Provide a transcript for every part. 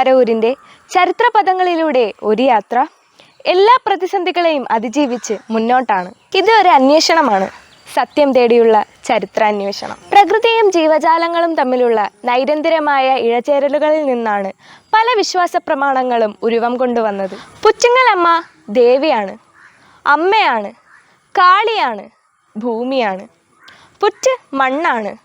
പരവൂരിന്റെ ചരിത്രപഥങ്ങളിലൂടെ ഒരു യാത്ര എല്ലാ പ്രതിസന്ധികളെയും അതിജീവിച്ച് മുന്നോട്ടാണ്. ഇത് ഒരു അന്വേഷണമാണ്. സത്യം തേടിയുള്ള ചരിത്രാന്വേഷണം. പ്രകൃതിയും ജീവജാലങ്ങളും തമ്മിലുള്ള നൈരന്തരമായ ഇഴചേരലുകളിൽ നിന്നാണ് പല വിശ്വാസ പ്രമാണങ്ങളും ഉരുവം കൊണ്ടുവന്നത്. പുച്ചിങ്ങലമ്മ ദേവിയാണ്. അമ്മയാണ്. കാളിയാണ്. ഭൂമിയാണ്. പുറ്റ് മണ്ണാണ്.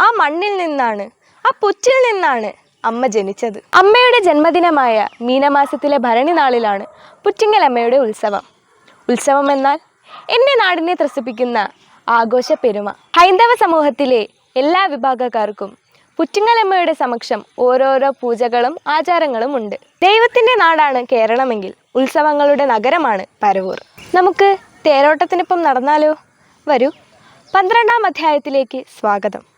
ആ മണ്ണിൽ നിന്നാണ്. ആ പുറ്റിൽ നിന്നാണ് അമ്മ ജനിച്ചത്. അമ്മയുടെ ജന്മദിനമായ മീനമാസത്തിലെ ഭരണി നാളിലാണ് പുറ്റിങ്ങലമ്മയുടെ ഉത്സവം. ഉത്സവം എന്നാൽ എന്റെ നാടിനെ ത്രസിപ്പിക്കുന്ന ആഘോഷ പെരുമ. ഹൈന്ദവ സമൂഹത്തിലെ എല്ലാ വിഭാഗക്കാർക്കും പുറ്റിങ്ങലമ്മയുടെ സമക്ഷം ഓരോരോ പൂജകളും ആചാരങ്ങളും ഉണ്ട്. ദൈവത്തിന്റെ നാടാണ് കേരളമെങ്കിൽ ഉത്സവങ്ങളുടെ നഗരമാണ് പരവൂർ. നമുക്ക് തേരോട്ടത്തിനൊപ്പം നടന്നാലോ? വരൂ. പന്ത്രണ്ടാം അധ്യായത്തിലേക്ക് സ്വാഗതം.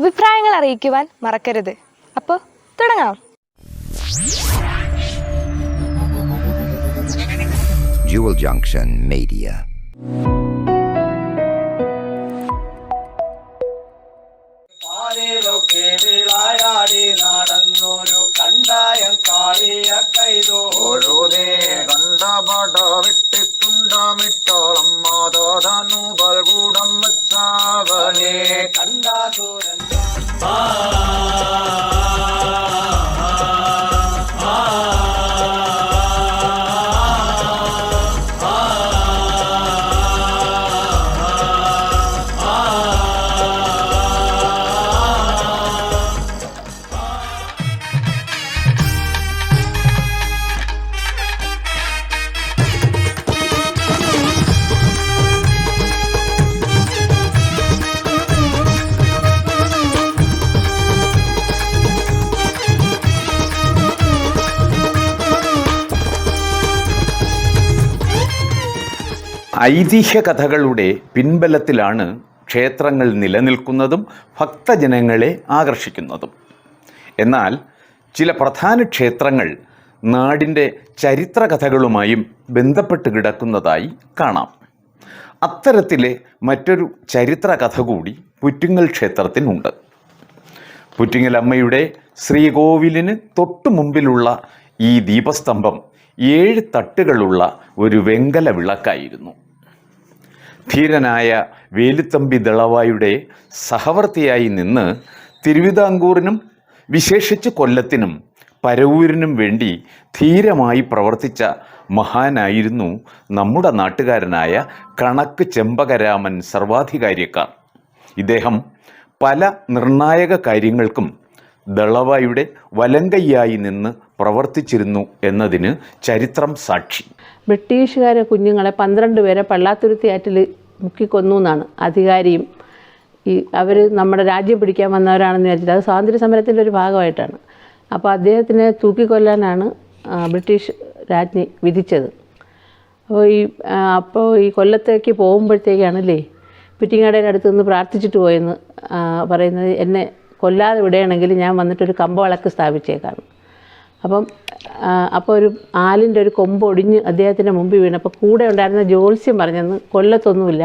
അഭിപ്രായങ്ങൾ അറിയിക്കുവാൻ മറക്കരുത്. അപ്പോൾ തുടങ്ങാം. Jewel Junction Media. വിളയാടി നടന്നൊരു കണ്ടായം കാളിയ കൈതോ ഐതിഹ്യ കഥകളുടെ പിൻബലത്തിലാണ് ക്ഷേത്രങ്ങൾ നിലനിൽക്കുന്നതും ഭക്തജനങ്ങളെ ആകർഷിക്കുന്നതും. എന്നാൽ ചില പ്രധാന ക്ഷേത്രങ്ങൾ നാടിന്റെ ചരിത്ര കഥകളുമായും ബന്ധപ്പെട്ട് കിടക്കുന്നതായി കാണാം. അത്തരത്തിലെ മറ്റൊരു ചരിത്ര കഥ കൂടി പുറ്റിങ്ങൽ ക്ഷേത്രത്തിനുണ്ട്. പുറ്റിങ്ങൽ അമ്മയുടെ ശ്രീകോവിലിന് തൊട്ടു മുമ്പിലുള്ള ഈ ദീപസ്തംഭം ഏഴ് തട്ടുകളുള്ള ഒരു വെങ്കല വിളക്കായിരുന്നു ധീരനായ വേലുത്തമ്പി ദളവായുടെ സഹവർത്തിയായി നിന്ന് തിരുവിതാംകൂറിനും വിശേഷിച്ച് കൊല്ലത്തിനും പരവൂരിനും വേണ്ടി ധീരമായി പ്രവർത്തിച്ച മഹാനായിരുന്നു നമ്മുടെ നാട്ടുകാരനായ കണക്ക് ചെമ്പകരാമൻ സർവാധികാരിക്കാർ ഇദ്ദേഹം പല നിർണായക കാര്യങ്ങൾക്കും ദളവായുടെ വലങ്കയ്യായി നിന്ന് പ്രവർത്തിച്ചിരുന്നു എന്നതിന് ചരിത്രം സാക്ഷി. ബ്രിട്ടീഷുകാരെ കുഞ്ഞുങ്ങളെ പന്ത്രണ്ട് പേരെ പള്ളാത്തുരുത്തി ആറ്റിൽ മുക്കിക്കൊന്നു എന്നാണ് അധികാരിയും. ഈ അവർ നമ്മുടെ രാജ്യം പിടിക്കാൻ വന്നവരാണെന്ന് വിചാരിച്ചിട്ട് അത് സ്വാതന്ത്ര്യ സമരത്തിന്റെ ഒരു ഭാഗമായിട്ടാണ്. അപ്പോൾ അദ്ദേഹത്തിനെ തൂക്കിക്കൊല്ലാനാണ് ബ്രിട്ടീഷ് രാജ്ഞി വിധിച്ചത്. അപ്പോൾ ഈ അപ്പോൾ ഈ കൊല്ലത്തേക്ക് പോകുമ്പോഴത്തേക്കാണല്ലേ പിറ്റിങ്ങാടേന്റെ അടുത്ത് നിന്ന് പ്രാർത്ഥിച്ചിട്ട് പോയെന്ന് പറയുന്നത് എന്നെ കൊല്ലാതെ വിടുകയാണെങ്കിൽ ഞാൻ വന്നിട്ടൊരു കമ്പവിളക്ക് സ്ഥാപിച്ചേക്കാം. അപ്പം അപ്പോൾ ഒരു ആലിന്റെ ഒരു കൊമ്പ് ഒടിഞ്ഞ് അദ്ദേഹത്തിന്റെ മുമ്പിൽ വീണ് അപ്പോൾ കൂടെ ഉണ്ടായിരുന്ന ജ്യോത്സ്യം പറഞ്ഞെന്ന് കൊല്ലത്തൊന്നുമില്ല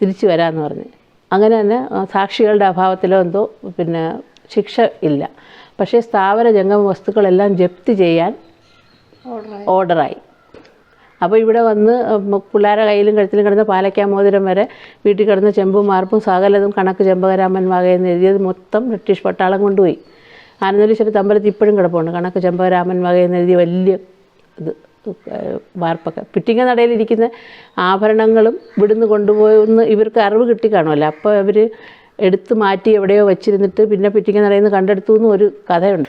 തിരിച്ചു വരാമെന്ന് പറഞ്ഞ്. അങ്ങനെ തന്നെ സാക്ഷികളുടെ അഭാവത്തിലോ എന്തോ പിന്നെ ശിക്ഷ ഇല്ല. പക്ഷേ സ്ഥാവര ജംഗമ വസ്തുക്കളെല്ലാം ജപ്തി ചെയ്യാൻ ഓർഡറായി. അപ്പോൾ ഇവിടെ വന്ന് പിള്ളേരെ കയ്യിലും കഴുത്തിലും കിടന്ന പാലക്കാ മോതിരം വരെ വീട്ടിൽ കിടന്ന ചെമ്പും മാർപ്പും സകലതും കണക്ക് ചെമ്പകരാമൻ വകയെന്ന് എഴുതിയത് മൊത്തം ബ്രിട്ടീഷ് പട്ടാളം കൊണ്ടുപോയി. ആനന്ദലീശ്വരത്ത് അമ്പലത്തിൽ ഇപ്പോഴും കിടപ്പുണ്ട്. കണക്ക് ചെമ്പകരാമൻ വകയെന്ന് എഴുതിയ വലിയ ഇത് വാർപ്പൊക്കെ. പിറ്റിങ്ങ നടയിലിരിക്കുന്ന ആഭരണങ്ങളും ഇവിടുന്ന് കൊണ്ടുപോയെന്ന് ഇവർക്ക് അറിവ് കിട്ടി കാണുമല്ലോ. അപ്പോൾ അവർ എടുത്ത് മാറ്റി എവിടെയോ വെച്ചിരുന്നിട്ട് പിന്നെ പിറ്റിങ്ങ നടയിൽ നിന്ന് കണ്ടെടുത്തു എന്നും ഒരു കഥയുണ്ട്.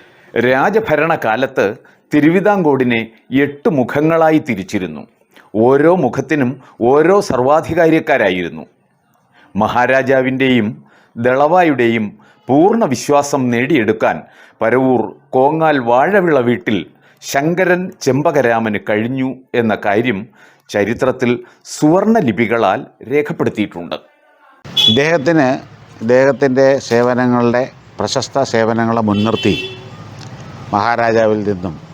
രാജഭരണകാലത്ത് തിരുവിതാംകൂടിനെ എട്ട് മുഖങ്ങളായി തിരിച്ചിരുന്നു. ഓരോ മുഖത്തിനും ഓരോ സർവാധികാരിക്കാരായിരുന്നു. മഹാരാജാവിന്റെയും ദളവായുടെയും പൂർണ വിശ്വാസം നേടിയെടുക്കാൻ പരവൂർ കോങ്ങാൽ വാഴവിള വീട്ടിൽ ശങ്കരൻ ചെമ്പകരാമന് കഴിഞ്ഞു എന്ന കാര്യം ചരിത്രത്തിൽ സുവർണ ലിപികളാൽ രേഖപ്പെടുത്തിയിട്ടുണ്ട്. ഇദ്ദേഹത്തിന് ഇദ്ദേഹത്തിന്റെ സേവനങ്ങളുടെ പ്രശസ്ത സേവനങ്ങളെ മുൻനിർത്തി മഹാരാജാവിൽ നിന്നും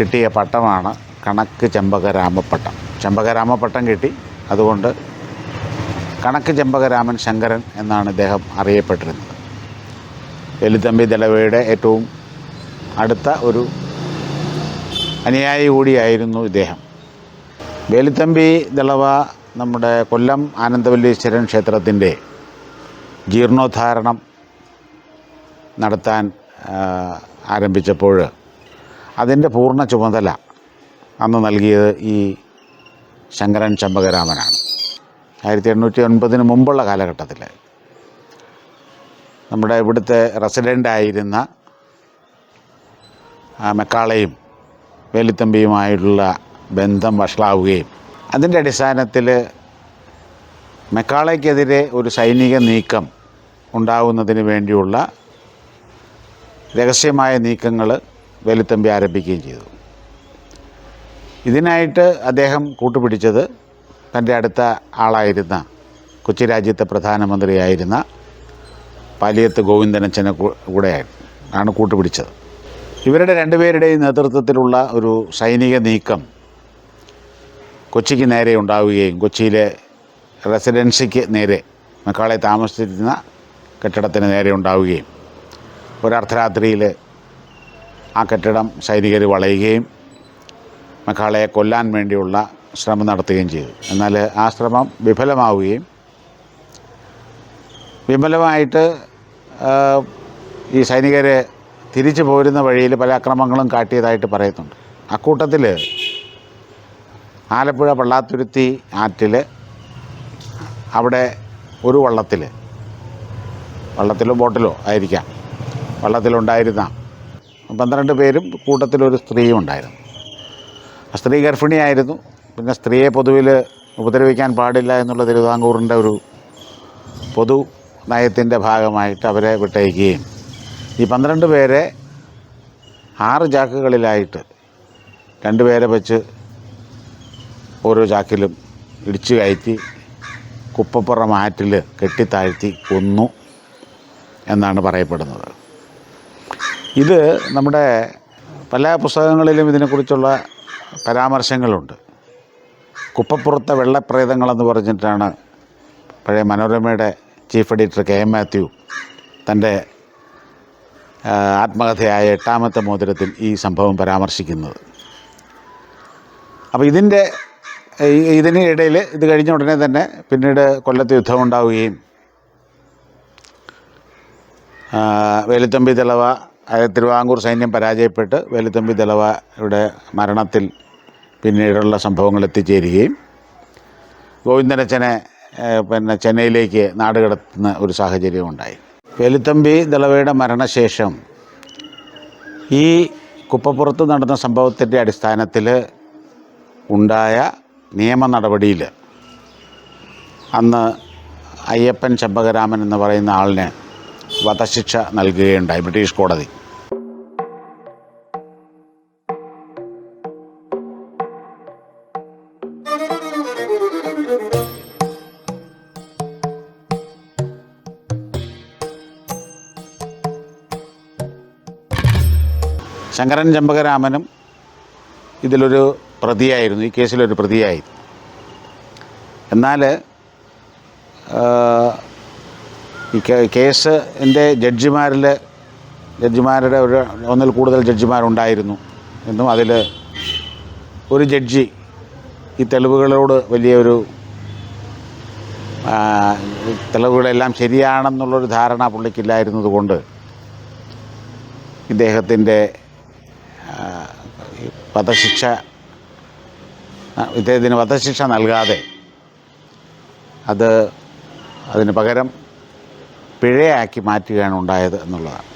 കിട്ടിയ പട്ടമാണ് കണക്ക് ചെമ്പകരാമപ്പട്ടം. ചെമ്പകരാമപ്പട്ടം കിട്ടി. അതുകൊണ്ട് കണക്ക് ചെമ്പകരാമൻ ശങ്കരൻ എന്നാണ് ഇദ്ദേഹം അറിയപ്പെട്ടിരുന്നത്. എലിത്തമ്പി ദളവയുടെ ഏറ്റവും അടുത്ത ഒരു അനുയായി കൂടിയായിരുന്നു ഇദ്ദേഹം. വേലിത്തമ്പി ദളവ നമ്മുടെ കൊല്ലം ആനന്ദവല്ലീശ്വരൻ ക്ഷേത്രത്തിന്റെ ജീർണോദ്ധാരണം നടത്താൻ ആരംഭിച്ചപ്പോൾ അതിന്റെ പൂർണ ചുമതല അന്ന് നൽകിയത് ഈ ശങ്കരൻ ചമ്പകരാമനാണ്. ആയിരത്തി എണ്ണൂറ്റി ഒൻപതിന് മുമ്പുള്ള കാലഘട്ടത്തിൽ നമ്മുടെ ഇവിടുത്തെ റെസിഡന്റായിരുന്ന മെക്കാളയും വേലിത്തമ്പിയുമായിട്ടുള്ള ബന്ധം വഷളാവുകയും അതിന്റെ അടിസ്ഥാനത്തിൽ മെക്കാളയ്ക്കെതിരെ ഒരു സൈനിക നീക്കം ഉണ്ടാകുന്നതിന് വേണ്ടിയുള്ള രഹസ്യമായ നീക്കങ്ങൾ വേലുത്തമ്പി ആരംഭിക്കുകയും ചെയ്തു. ഇതിനായിട്ട് അദ്ദേഹം കൂട്ടുപിടിച്ചത് തന്റെ അടുത്ത ആളായിരുന്ന കൊച്ചി രാജ്യത്തെ പ്രധാനമന്ത്രിയായിരുന്ന പാലിയത്ത് ഗോവിന്ദനച്ചനെ കൂ- കൂടെ ആണ് കൂട്ടുപിടിച്ചത്. ഇവരുടെ രണ്ടുപേരുടെയും നേതൃത്വത്തിലുള്ള ഒരു സൈനിക നീക്കം കൊച്ചിക്ക് നേരെ ഉണ്ടാവുകയും കൊച്ചിയിലെ റെസിഡൻസിക്ക് നേരെ മക്കാളെ താമസിച്ചിരുന്ന കെട്ടിടത്തിന് നേരെ ഉണ്ടാവുകയും ഒരർദ്ധരാത്രിയിൽ ആ കെട്ടിടം സൈനികർ വളയുകയും മക്കാളയെ കൊല്ലാൻ വേണ്ടിയുള്ള ശ്രമം നടത്തുകയും ചെയ്തു. എന്നാൽ ആ ശ്രമം വിഫലമാവുകയും വിഫലമായിട്ട് ഈ സൈനികരെ തിരിച്ചു പോരുന്ന വഴിയിൽ പല അക്രമങ്ങളും കാട്ടിയതായിട്ട് പറയുന്നുണ്ട്. അക്കൂട്ടത്തിൽ ആലപ്പുഴ പള്ളാത്തുരുത്തി ആറ്റിൽ അവിടെ ഒരു വള്ളത്തിൽ വള്ളത്തിലോ ബോട്ടിലോ ആയിരിക്കാം. വള്ളത്തിലുണ്ടായിരുന്ന പന്ത്രണ്ട് പേരും കൂട്ടത്തിലൊരു സ്ത്രീയും ഉണ്ടായിരുന്നു. ആ സ്ത്രീ ഗർഭിണിയായിരുന്നു. പിന്നെ സ്ത്രീയെ പൊതുവിൽ ഉപദ്രവിക്കാൻ പാടില്ല എന്നുള്ള തിരുവിതാംകൂറിന്റെ ഒരു പൊതു നയത്തിന്റെ ഭാഗമായിട്ട് അവരെ വിട്ടയക്കുകയും. ഈ പന്ത്രണ്ട് പേരെ ആറ് ചാക്കുകളിലായിട്ട് രണ്ടുപേരെ വെച്ച് ഓരോ ചാക്കിലും ഇടിച്ചു കയറ്റി കുപ്പപ്പുറം ആറ്റിൽ കെട്ടിത്താഴ്ത്തി കൊന്നു എന്നാണ് പറയപ്പെടുന്നത്. ഇത് നമ്മുടെ പല പുസ്തകങ്ങളിലും ഇതിനെക്കുറിച്ചുള്ള പരാമർശങ്ങളുണ്ട്. കുപ്പപ്പുറത്തെ വെള്ളപ്രേതങ്ങളെന്ന് പറഞ്ഞിട്ടാണ് പഴയ മനോരമയുടെ chief editor K M Mathew തന്റെ ആത്മകഥയായ എട്ടാമത്തെ മോതിരത്തിൽ ഈ സംഭവം പരാമർശിക്കുന്നത്. അപ്പോൾ ഇതിന്റെ ഇതിന് ഇടയിൽ ഇത് കഴിഞ്ഞ ഉടനെ തന്നെ പിന്നീട് കൊല്ലത്ത് യുദ്ധം ഉണ്ടാവുകയും വേലുത്തമ്പി ദളവ തിരുവാങ്കൂർ സൈന്യം പരാജയപ്പെട്ട് വേലുത്തമ്പി ദളവയുടെ മരണത്തിൽ പിന്നീടുള്ള സംഭവങ്ങൾ എത്തിച്ചേരുകയും ഗോവിന്ദനച്ചനെ പിന്നെ ചെന്നൈയിലേക്ക് നാടുകടത്തുന്ന ഒരു സാഹചര്യം ഉണ്ടായി. വേലുത്തമ്പി ദളവയുടെ മരണശേഷം ഈ കുപ്പപ്പുറത്ത് നടന്ന സംഭവത്തിന്റെ അടിസ്ഥാനത്തിൽ ഉണ്ടായ നിയമ നടപടിയിൽ അന്ന് അയ്യപ്പൻ ചെമ്പകരാമൻ എന്ന് പറയുന്ന ആളിന് വധശിക്ഷ നൽകുകയുണ്ടായി. ബ്രിട്ടീഷ് കോടതി. ശങ്കരൻ ചമ്പകരാമനും ഇതിലൊരു പ്രതിയായിരുന്നു ഈ കേസിലൊരു പ്രതിയായി. എന്നാൽ ഈ കേസ് എന്റെ ജഡ്ജിമാരിൽ ജഡ്ജിമാരുടെ ഒരു ഒന്നിൽ കൂടുതൽ ജഡ്ജിമാരുണ്ടായിരുന്നു എന്നും അതിൽ ഒരു ജഡ്ജി ഈ തെളിവുകളോട് വലിയൊരു തെളിവുകളെല്ലാം ശരിയാണെന്നുള്ളൊരു ധാരണ പുള്ളിക്കില്ലായിരുന്നത് കൊണ്ട് ഇദ്ദേഹത്തിന്റെ വധശിക്ഷ ഇദ്ദേഹത്തിന് വധശിക്ഷ നൽകാതെ അത് അതിന് പകരം പിഴയാക്കി മാറ്റുകയാണ് ഉണ്ടായത് എന്നുള്ളതാണ്.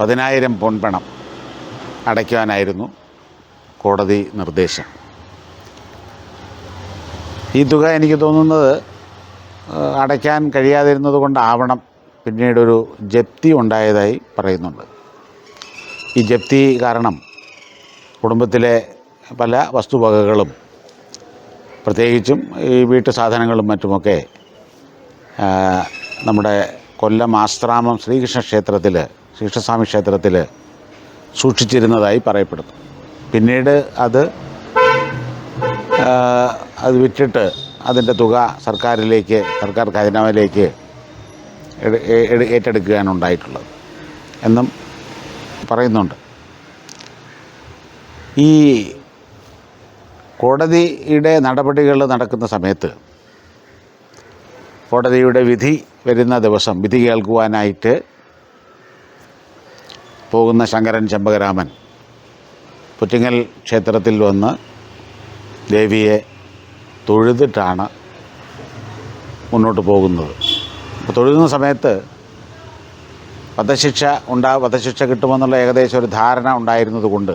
പതിനായിരം പൊൻപണം അടയ്ക്കുവാനായിരുന്നു കോടതി നിർദ്ദേശം. ഈ തുക എനിക്ക് തോന്നുന്നത് അടയ്ക്കാൻ കഴിയാതിരുന്നത് കൊണ്ടാവണം. പിന്നീടൊരു ജപ്തി ഉണ്ടായതായി പറയുന്നുണ്ട്. ഈ ജപ്തി കാരണം കുടുംബത്തിലെ പല വസ്തുവകകളും പ്രത്യേകിച്ചും ഈ വീട്ടു സാധനങ്ങളും മറ്റുമൊക്കെ നമ്മുടെ കൊല്ലം ആശ്രാമം ശ്രീകൃഷ്ണ ക്ഷേത്രത്തിൽ ശ്രീകൃഷ്ണസ്വാമി ക്ഷേത്രത്തിൽ സൂക്ഷിച്ചിരുന്നതായി പറയപ്പെടുന്നു. പിന്നീട് അത് അത് വിറ്റിട്ട് അതിന്റെ തുക സർക്കാരിലേക്ക് സർക്കാർ ഖജനാവിലേക്ക് ഏറ്റെടുക്കുകയാണ് ഉണ്ടായിട്ടുള്ളത് എന്നും പറയുന്നുണ്ട്. ഈ കോടതിയുടെ നടപടികൾ നടക്കുന്ന സമയത്ത് കോടതിയുടെ വിധി വരുന്ന ദിവസം വിധി കേൾക്കുവാനായിട്ട് പോകുന്ന ശങ്കരൻ ചെമ്പകരാമൻ പുറ്റിങ്ങൽ ക്ഷേത്രത്തിൽ വന്ന് ദേവിയെ തൊഴുതിട്ടാണ് മുന്നോട്ട് പോകുന്നത്. അപ്പോൾ തൊഴുതുന്ന സമയത്ത് വധശിക്ഷ ഉണ്ടാ വധശിക്ഷ കിട്ടുമെന്നുള്ള ഏകദേശം ഒരു ധാരണ ഉണ്ടായിരുന്നത് കൊണ്ട്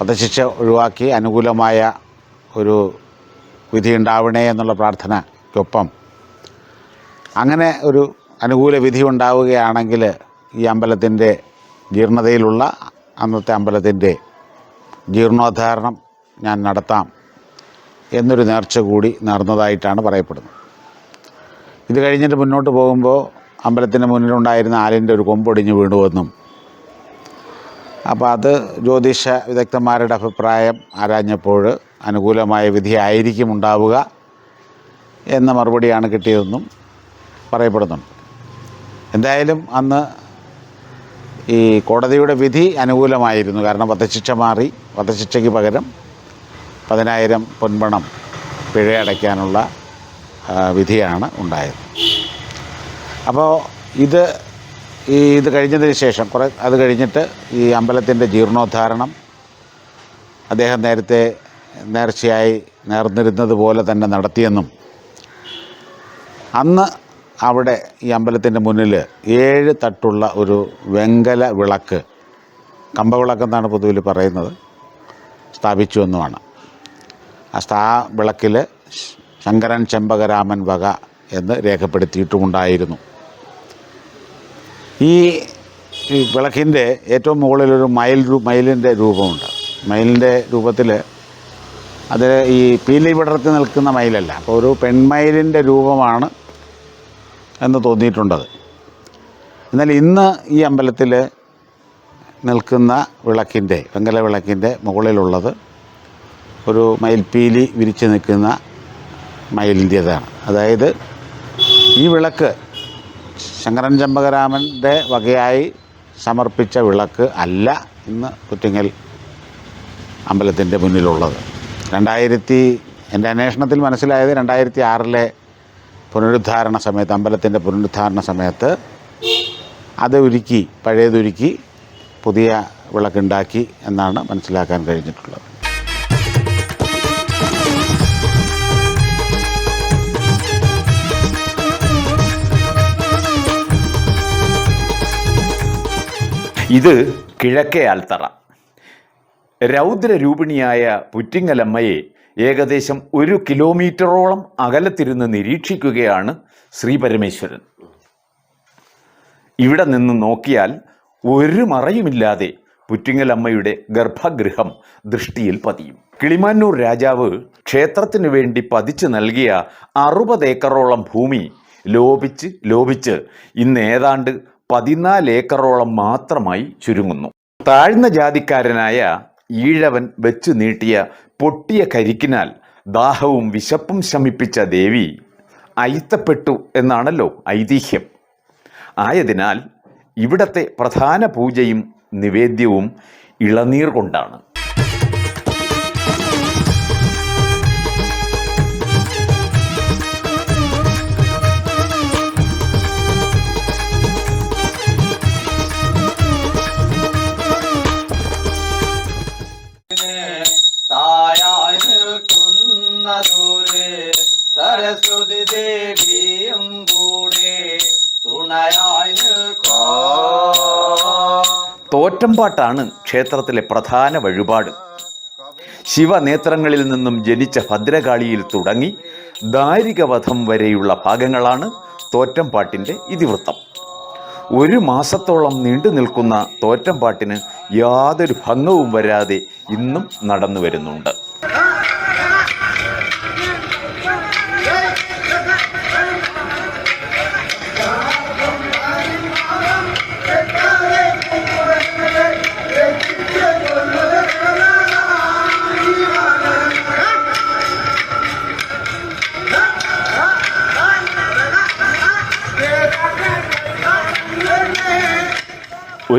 വധശിക്ഷ ഒഴിവാക്കി അനുകൂലമായ ഒരു വിധി ഉണ്ടാവണേ എന്നുള്ള പ്രാർത്ഥനയ്ക്കൊപ്പം അങ്ങനെ ഒരു അനുകൂല വിധി ഉണ്ടാവുകയാണെങ്കിൽ ഈ അമ്പലത്തിന്റെ ജീർണതയിലുള്ള അന്നത്തെ അമ്പലത്തിന്റെ ജീർണോദ്ധാരണം ഞാൻ നടത്താം എന്നൊരു നേർച്ച കൂടി നടന്നതായിട്ടാണ് പറയപ്പെടുന്നത്. ഇത് കഴിഞ്ഞിട്ട് മുന്നോട്ട് പോകുമ്പോൾ അമ്പലത്തിന്റെ മുന്നിലുണ്ടായിരുന്ന ആലിന്റെ ഒരു കൊമ്പൊടിഞ്ഞ് വീണുവെന്നും അപ്പോൾ അത് ജ്യോതിഷ വിദഗ്ധന്മാരുടെ അഭിപ്രായം ആരാഞ്ഞപ്പോൾ അനുകൂലമായ വിധിയായിരിക്കും ഉണ്ടാവുക എന്ന മറുപടിയാണ് കിട്ടിയതെന്നും പറയപ്പെടുന്നുണ്ട്. എന്തായാലും അന്ന് ഈ കോടതിയുടെ വിധി അനുകൂലമായിരുന്നു. കാരണം വധശിക്ഷ മാറി വധശിക്ഷയ്ക്ക് പകരം പതിനായിരം പൊൻപണം പിഴയടയ്ക്കാനുള്ള വിധിയാണ് ഉണ്ടായത്. അപ്പോൾ ഇത് ഈ ഇത് കഴിഞ്ഞതിന് ശേഷം കുറേ അത് കഴിഞ്ഞിട്ട് ഈ അമ്പലത്തിന്റെ ജീർണോദ്ധാരണം അദ്ദേഹം നേരത്തെ നേർച്ചയായി നേർന്നിരുന്നത് പോലെ തന്നെ നടത്തിയെന്നും അന്ന് അവിടെ ഈ അമ്പലത്തിന്റെ മുന്നിൽ ഏഴ് തട്ടുള്ള ഒരു വെങ്കല വിളക്ക് കമ്പവിളക്കെന്നാണ് പൊതുവിൽ പറയുന്നത് സ്ഥാപിച്ചു എന്നുമാണ് ആ സ്ഥാ വിളക്കിൽ ശങ്കരൻ ചെമ്പകരാമൻ വക എന്ന് രേഖപ്പെടുത്തിയിട്ടുമുണ്ടായിരുന്നു. ഈ വിളക്കിന്റെ ഏറ്റവും മുകളിലൊരു മയിൽ മയിലിന്റെ രൂപമുണ്ട്. മയിലിന്റെ രൂപത്തിൽ അത് ഈ പീലി വിടർത്തി നിൽക്കുന്ന മയിലല്ല. അപ്പോൾ ഒരു പെൺമയിലിന്റെ രൂപമാണ് എന്ന് തോന്നിയിട്ടുണ്ടത്. എന്നാൽ ഇന്ന് ഈ അമ്പലത്തിൽ നിൽക്കുന്ന വിളക്കിന്റെ വെങ്കല വിളക്കിന്റെ മുകളിലുള്ളത് ഒരു മയിൽപ്പീലി വിരിച്ച് നിൽക്കുന്ന മയിലിന്റേതാണ്. അതായത് ഈ വിളക്ക് ശങ്കരൻ ചമ്പകരാമന്റെ വകയായി സമർപ്പിച്ച വിളക്ക് അല്ല ഇന്ന് കുറ്റിങ്ങൽ അമ്പലത്തിന്റെ മുന്നിലുള്ളത്. രണ്ടായിരത്തി എന്റെ അന്വേഷണത്തിൽ മനസ്സിലായത് രണ്ടായിരത്തി ആറിലെ പുനരുദ്ധാരണ സമയത്ത് അമ്പലത്തിന്റെ പുനരുദ്ധാരണ സമയത്ത് അത് ഒരുക്കി പഴയതൊരുക്കി പുതിയ വിളക്കുണ്ടാക്കി എന്നാണ് മനസ്സിലാക്കാൻ കഴിഞ്ഞിട്ടുള്ളത്. ഇത് കിഴക്കേ ആൽത്തറ. രൗദ്രരൂപിണിയായ പുറ്റിങ്ങലമ്മയെ ഏകദേശം ഒരു കിലോമീറ്ററോളം അകലത്തിരുന്ന് നിരീക്ഷിക്കുകയാണ് ശ്രീ പരമേശ്വരൻ. ഇവിടെ നിന്ന് നോക്കിയാൽ ഒരു മറയുമില്ലാതെ പുറ്റിങ്ങലമ്മയുടെ ഗർഭഗൃഹം ദൃഷ്ടിയിൽ പതിയും. കിളിമാനൂർ രാജാവ് ക്ഷേത്രത്തിനു വേണ്ടി പതിച്ചു നൽകിയ അറുപത് ഏക്കറോളം ഭൂമി ലോപിച്ച് ലോപിച്ച് ഇന്ന് ഏതാണ്ട് പതിനാല് ഏക്കറോളം മാത്രമായി ചുരുങ്ങുന്നു. താഴ്ന്ന ജാതിക്കാരനായ ഈഴവൻ വെച്ചു നീട്ടിയ പൊട്ടിയ കരിക്കിനാൽ ദാഹവും വിശപ്പും ശമിപ്പിച്ച ദേവി അയിത്തപ്പെട്ടു എന്നാണല്ലോ ഐതിഹ്യം. ആയതിനാൽ ഇവിടത്തെ പ്രധാന പൂജയും നിവേദ്യവും ഇളനീർ കൊണ്ടാണ്. തോറ്റമ്പാട്ടാണ് ക്ഷേത്രത്തിലെ പ്രധാന വഴിപാട്. ശിവനേത്രങ്ങളിൽ നിന്നും ജനിച്ച ഭദ്രകാളിയിൽ തുടങ്ങി ദാരികവധം വരെയുള്ള ഭാഗങ്ങളാണ് തോറ്റംപാട്ടിന്റെ ഇതിവൃത്തം. ഒരു മാസത്തോളം നീണ്ടു നിൽക്കുന്ന തോറ്റംപാട്ടിന് യാതൊരു ഭംഗവും വരാതെ ഇന്നും നടന്നു വരുന്നുണ്ട്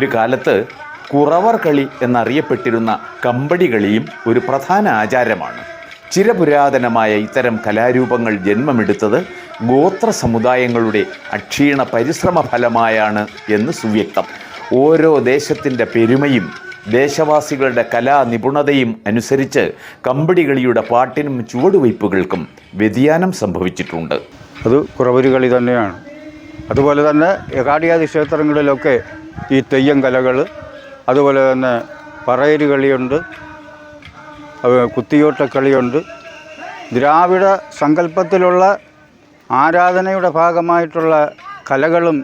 കാലത്ത് കുറവർ കളി എന്നറിയപ്പെട്ടിരുന്ന കമ്പടി കളിയും ഒരു പ്രധാന ആചാരമാണ്. ചിരപുരാതനമായ ഇത്തരം കലാരൂപങ്ങൾ ജന്മമെടുത്തത് ഗോത്ര സമുദായങ്ങളുടെ അക്ഷീണ പരിശ്രമ ഫലമായാണ് എന്ന് സുവ്യക്തം. ഓരോ ദേശത്തിന്റെ പെരുമയും ദേശവാസികളുടെ കലാ നിപുണതയും അനുസരിച്ച് കമ്പടി കളിയുടെ പാട്ടിനും ചുവടുവയ്പ്പുകൾക്കും വ്യതിയാനം സംഭവിച്ചിട്ടുണ്ട്. അത് കുറവൊരു കളി തന്നെയാണ്. അതുപോലെ തന്നെ ഏകാടിയാതി ക്ഷേത്രങ്ങളിലൊക്കെ ഈ തെയ്യം കലകൾ അതുപോലെ തന്നെ പറയര് കളിയുണ്ട്. കുത്തിയോട്ട കളിയുണ്ട്. ദ്രാവിഡ സങ്കല്പത്തിലുള്ള ആരാധനയുടെ ഭാഗമായിട്ടുള്ള കലകളും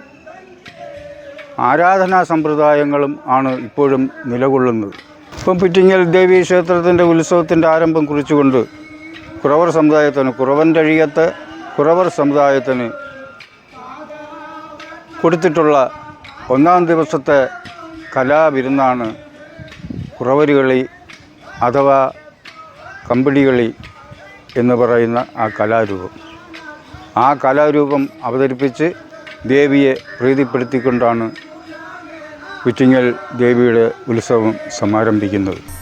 ആരാധനാ സമ്പ്രദായങ്ങളും ആണ് ഇപ്പോഴും നിലകൊള്ളുന്നത്. ഇപ്പം പുറ്റിങ്ങൽ ദേവീ ക്ഷേത്രത്തിന്റെ ഉത്സവത്തിന്റെ ആരംഭം കുറിച്ചുകൊണ്ട് കുറവർ സമുദായത്തിന് കുറവന്റെ അഴിയത്ത് കുറവർ സമുദായത്തിന് കൊടുത്തിട്ടുള്ള ഒന്നാം ദിവസത്തെ കലാവിരുന്നാണ് കുറവരുകളി അഥവാ കമ്പിളികളി എന്ന് പറയുന്ന ആ കലാരൂപം. ആ കലാരൂപം അവതരിപ്പിച്ച് ദേവിയെ പ്രീതിപ്പെടുത്തിക്കൊണ്ടാണ് കുറ്റിങ്ങൽ ദേവിയുടെ ഉത്സവം സമാരംഭിക്കുന്നത്.